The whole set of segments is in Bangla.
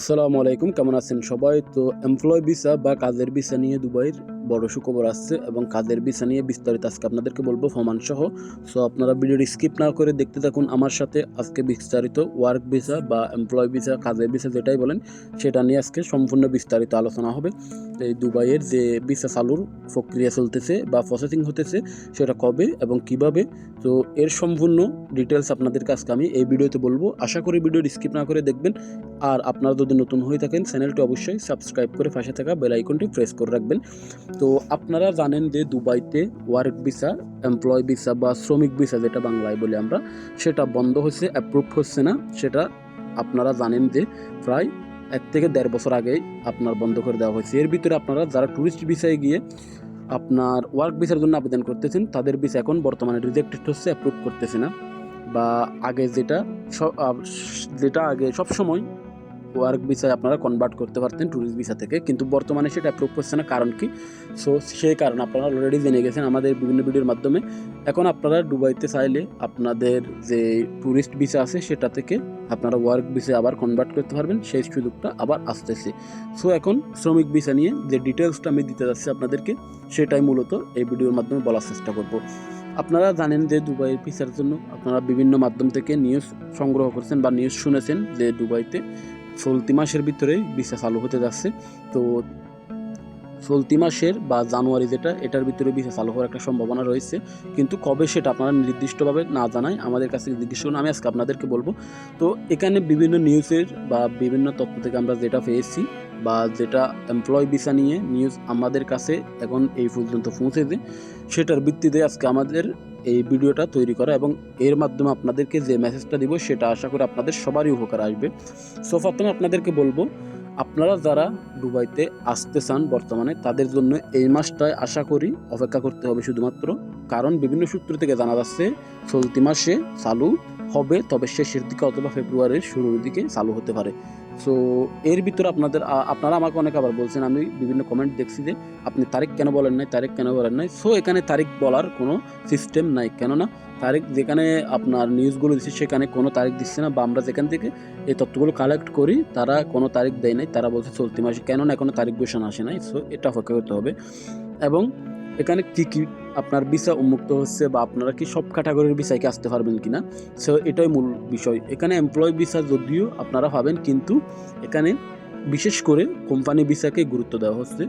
আসসালামু আলাইকুম কেমন আছেন সবাই? তো এমপ্লয় ভিসা বা কাজের ভিসা নিয়ে দুবাইয়ের বড় সুখবর আসছে এবং কাজের ভিসা নিয়ে বিস্তারিত আজকে আপনাদেরকে বলব ফমান সহ। সো আপনারা ভিডিওটি স্কিপ না করে দেখতে থাকুন আমার সাথে আজকে বিস্তারিত ওয়ার্ক ভিসা বা এমপ্লয় ভিসা কাজের ভিসা যেটাই বলেন, সেটা নিয়ে আজকে সম্পূর্ণ বিস্তারিত আলোচনা হবে। এই দুবাইয়ের যে ভিসা চালুর প্রক্রিয়া চলতেছে বা প্রসেসিং হতেছে, সেটা কবে এবং কীভাবে? তো এর সম্পূর্ণ ডিটেলস আপনাদেরকে আজকে আমি এই ভিডিওতে বলব। আশা করি ভিডিও স্কিপ না করে দেখবেন। আর আপনারা যদি নতুন হয়ে থাকেন চ্যানেলটি অবশ্যই সাবস্ক্রাইব করে পাশে থাকা বেল আইকনটি প্রেস করে রাখবেন। তো আপনারা জানেন যে দুবাইতে ওয়ার্ক ভিসা এমপ্লয় ভিসা বা শ্রমিক ভিসা যেটা বাংলায় বলি আমরা, সেটা বন্ধ হচ্ছে অ্যাপ্রুভ হচ্ছে না। সেটা আপনারা জানেন যে প্রায় এক থেকে দেড় বছর আগেই আপনার বন্ধ করে দেওয়া হয়েছে। এর ভিতরে আপনারা যারা ট্যুরিস্ট ভিসায় গিয়ে আপনার ওয়ার্ক ভিসার জন্য আবেদন করতেছেন, তাদের ভিসা এখন বর্তমানে রিজেক্টেড হচ্ছে অ্যাপ্রুভ করতেছে না। বা আগে যেটা যেটা আগে সব সময় ওয়ার্ক ভিসায় আপনারা কনভার্ট করতে পারতেন ট্যুরিস্ট ভিসা থেকে। কিন্তু বর্তমানে সেটা অ্যাপ্রুভ করছে না, কারণ কি? সো সেই কারণে আপনারা অলরেডি জেনে গেছেন আমাদের বিভিন্ন ভিডিওর মাধ্যমে। এখন আপনারা দুবাইতে চাইলে আপনাদের যে ট্যুরিস্ট ভিসা আছে, সেটা থেকে আপনারা ওয়ার্ক ভিসা আবার কনভার্ট করতে পারবেন। সেই সুযোগটা আবার আসতেছে। সো এখন শ্রমিক ভিসা নিয়ে যে ডিটেলসটা আমি দিতে যাচ্ছি আপনাদেরকে, সেটাই মূলত এই ভিডিওর মাধ্যমে বলার চেষ্টা করব। আপনারা জানেন যে দুবাইয়ের ভিসার জন্য আপনারা বিভিন্ন মাধ্যম থেকে নিউজ সংগ্রহ করছেন বা নিউজ শুনেছেন যে দুবাইতে চলতি মাসের ভিতরে ভিসা চালু হতে যাচ্ছে। তো চলতি মাসের বা জানুয়ারি যেটা, এটার ভিতরে ভিসা চালু হওয়ার একটা সম্ভাবনা রয়েছে। কিন্তু কবে সেটা আপনারা নির্দিষ্টভাবে না জানায় আমাদের কাছে জিজ্ঞেস করুন আমি আজকে আপনাদেরকে বলব। তো এখানে বিভিন্ন নিউজের বা বিভিন্ন তথ্য থেকে আমরা যেটা পেয়েছি বা যেটা এমপ্লয় ভিসা নিয়ে নিউজ আমাদের কাছে এখন এই পর্যন্ত পৌঁছেছে সেটার ভিত্তিতে আজকে আমাদের এই ভিডিওটা তৈরি করা এবং এর মাধ্যমে আপনাদেরকে যে মেসেজটা দিব সেটা আশা করি আপনাদের সবারই উপকার আসবে। সো প্রথমে আপনাদেরকে বলব, আপনারা যারা দুবাইতে আসতে চান বর্তমানে, তাদের জন্য এই মাসটায় আশা করি অপেক্ষা করতে হবে শুধুমাত্র, কারণ বিভিন্ন সূত্র থেকে জানা যাচ্ছে, চলতি মাসে চালু হবে, তবে শেষের দিকে অথবা ফেব্রুয়ারির শুরুর দিকে চালু হতে পারে। সো এর ভিতরে আপনাদের আপনারা আমাকে অনেক আবার বলছেন, আমি বিভিন্ন কমেন্ট দেখছি যে আপনি তারিখ কেন বলেন নাই, তারিখ কেন বলেন নাই? সো এখানে তারিখ বলার কোনো সিস্টেম নাই, কেননা তারিখ যেখানে আপনার নিউজগুলো দিচ্ছে সেখানে কোনো তারিখ দিচ্ছে না, বা আমরা যেখান থেকে এই তথ্যগুলো কালেক্ট করি, তারা কোনো তারিখ দেয় নাই, তারা বলছে চলতি মাসে, কেননা এখনও তারিখ ঘোষণা আসে নাই। সো এটা অপেক্ষা করতে হবে। এবং এখানে কি কি আপনার ভিসা উন্মুক্ত হচ্ছে বা আপনারা কি সব ক্যাটাগরির ভিসায় আসতে পারবেন কি না সো এটাই মূল বিষয়। এখানে এমপ্লয় ভিসা যদিও আপনারা পাবেন, কিন্তু এখানে বিশেষ করে কোম্পানি ভিসাকে গুরুত্ব দেওয়া হচ্ছে।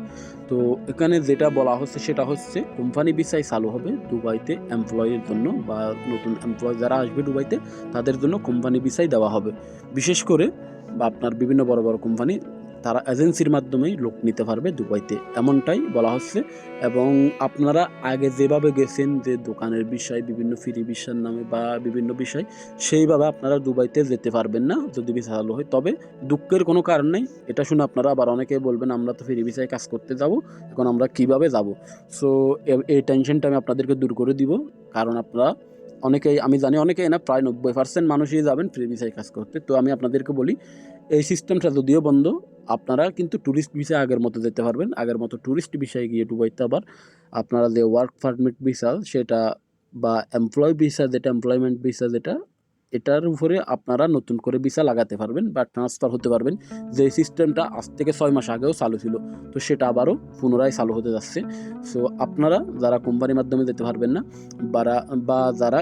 তো, এখানে যেটা বলা হচ্ছে সেটা হচ্ছে কোম্পানি ভিসাই চালু হবে দুবাইতে এমপ্লয়ের জন্য বা নতুন এমপ্লয় যারা আসবে দুবাইতে, তাদের জন্য কোম্পানি ভিসাই দেওয়া হবে। বিশেষ করে বা আপনার বিভিন্ন বড় বড় কোম্পানি তারা এজেন্সির মাধ্যমেই লোক নিতে পারবে দুবাইতে। এমনটাই বলা হচ্ছে এবং আপনারা আগে যেভাবে গেছেন যে দোকানের বিষয়, বিভিন্ন ফ্রি বিষয়ের নামে বা বিভিন্ন বিষয়, সেইভাবে আপনারা দুবাইতে যেতে পারবেন না যদি ভিসা চালু হয়। তবে দুঃখের কোনো কারণ নেই, এটা শুনে আপনারা আবার অনেকে বলবেন, আমরা তো ফ্রি ভিসায় কাজ করতে যাব, এখন আমরা কীভাবে যাব? সো এই টেনশনটা আমি আপনাদেরকে দূর করে দিব, কারণ আপনারা অনেকেই, আমি জানি অনেকেই না, প্রায় নব্বই পার্সেন্ট মানুষই যাবেন ফ্রি ভিসায় কাজ করতে। তো আমি আপনাদেরকে বলি, এই সিস্টেমটা যদিও বন্ধ আপনারা কিন্তু ট্যুরিস্ট ভিসা আগের মতো যেতে পারবেন। আগের মতো ট্যুরিস্ট ভিসায় গিয়ে ডুবাইতে আবার আপনারা যে ওয়ার্ক পারমিট ভিসা সেটা বা এমপ্লয় ভিসা যেটা এমপ্লয়মেন্ট ভিসা যেটা, এটার উপরে আপনারা নতুন করে ভিসা লাগাতে পারবেন বা ট্রান্সফার হতে পারবেন। যে সিস্টেমটা আজ থেকে ছয় মাস আগেও চালু ছিল, তো সেটা আবারও পুনরায় চালু হতে যাচ্ছে। সো আপনারা যারা কোম্পানির মাধ্যমে যেতে পারবেন না বা যারা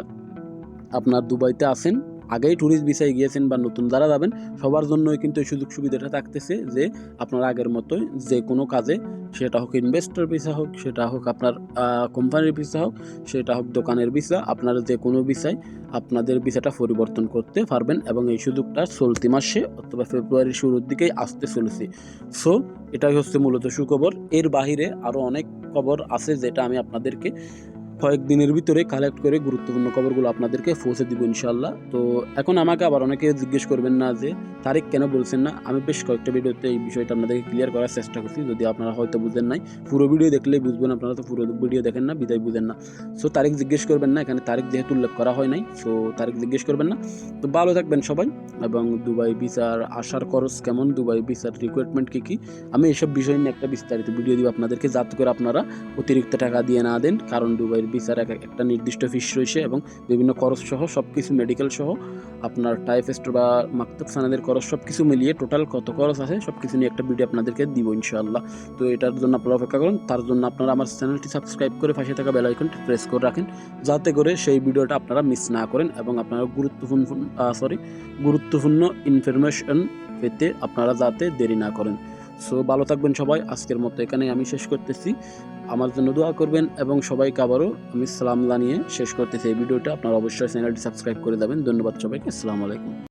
আপনার দুবাইতে আছেন আগেই ট্যুরিস্ট ভিসায় গিয়েছেন বা নতুন যারা যাবেন, সবার জন্যই কিন্তু এই সুযোগ সুবিধাটা থাকতেছে যে আপনার আগের মতোই যে কোনো কাজে, সেটা হোক ইনভেস্টর ভিসা হোক, সেটা হোক আপনার কোম্পানির ভিসা হোক, সেটা হোক দোকানের ভিসা আপনার যে কোনো ভিসায় আপনাদের ভিসাটা পরিবর্তন করতে পারবেন এবং এই সুযোগটা চলতি মাসে অথবা ফেব্রুয়ারির শুরুর দিকেই আসতে চলেছে। সো এটাই হচ্ছে মূলত সুখবর। এর বাহিরে আরও অনেক খবর আছে যেটা আমি আপনাদেরকে কয়েকদিনের ভিতরে কালেক্ট করে গুরুত্বপূর্ণ খবরগুলো আপনাদেরকে পৌঁছে দিব ইনশাল্লাহ তো এখন আমাকে আবার অনেকে জিজ্ঞেস করবেন না যে, তারিখ কেন বলছেন না? আমি বেশ কয়েকটা ভিডিওতে এই বিষয়টা আপনাদেরকে ক্লিয়ার করার চেষ্টা করছি, যদি আপনারা হয়তো বুঝেন নাই। পুরো ভিডিও দেখলে বুঝবেন আপনারা তো, পুরো ভিডিও দেখেন না, বিদায় বুঝেন না। সো তারিখ জিজ্ঞেস করবেন না, এখানে তারিখ যেহেতু উল্লেখ করা হয় নাই সো তারিখ জিজ্ঞেস করবেন না। তো ভালো থাকবেন সবাই, এবং দুবাই বিচার আসার খরচ কেমন? দুবাই বিচার রিকোয়ারমেন্ট কী কী? আমি এসব বিষয় নিয়ে একটা বিস্তারিত ভিডিও দিব আপনাদেরকে, যাতে করে আপনারা অতিরিক্ত টাকা দিয়ে না দেন, কারণ দুবাইয়ের ভিসার এক একটা নির্দিষ্ট ফিস রয়েছে এবং বিভিন্ন খরচ সহ সব কিছু মেডিকেল সহ আপনার টাইফেস্ট বা মাকতাব সানাদের খরচ সব কিছু মিলিয়ে টোটাল কত খরচ আছে সব কিছু নিয়ে একটা ভিডিও আপনাদেরকে দিব ইনশাআল্লাহ। তো এটার জন্য আপনারা অপেক্ষা করুন, তার জন্য আপনারা আমার চ্যানেলটি সাবস্ক্রাইব করে পাশে থাকা বেল আইকনটি প্রেস করে রাখেন, যাতে করে সেই ভিডিওটা আপনারা মিস না করেন এবং আপনারা গুরুত্বপূর্ণ সরি গুরুত্বপূর্ণ ইনফরমেশন পেতে আপনারা যাতে দেরি না করেন। সো ভালো থাকবেন সবাই। আজকের মতো এখানে আমি শেষ করতেছি। আমার জন্য দোয়া করবেন এবং সবাইকে আবারও আমি সালাম জানিয়ে শেষ করতেছি এই ভিডিওটা। আপনারা অবশ্যই চ্যানেলটি সাবস্ক্রাইব করে দেবেন। ধন্যবাদ সবাইকে। আসসালামু আলাইকুম।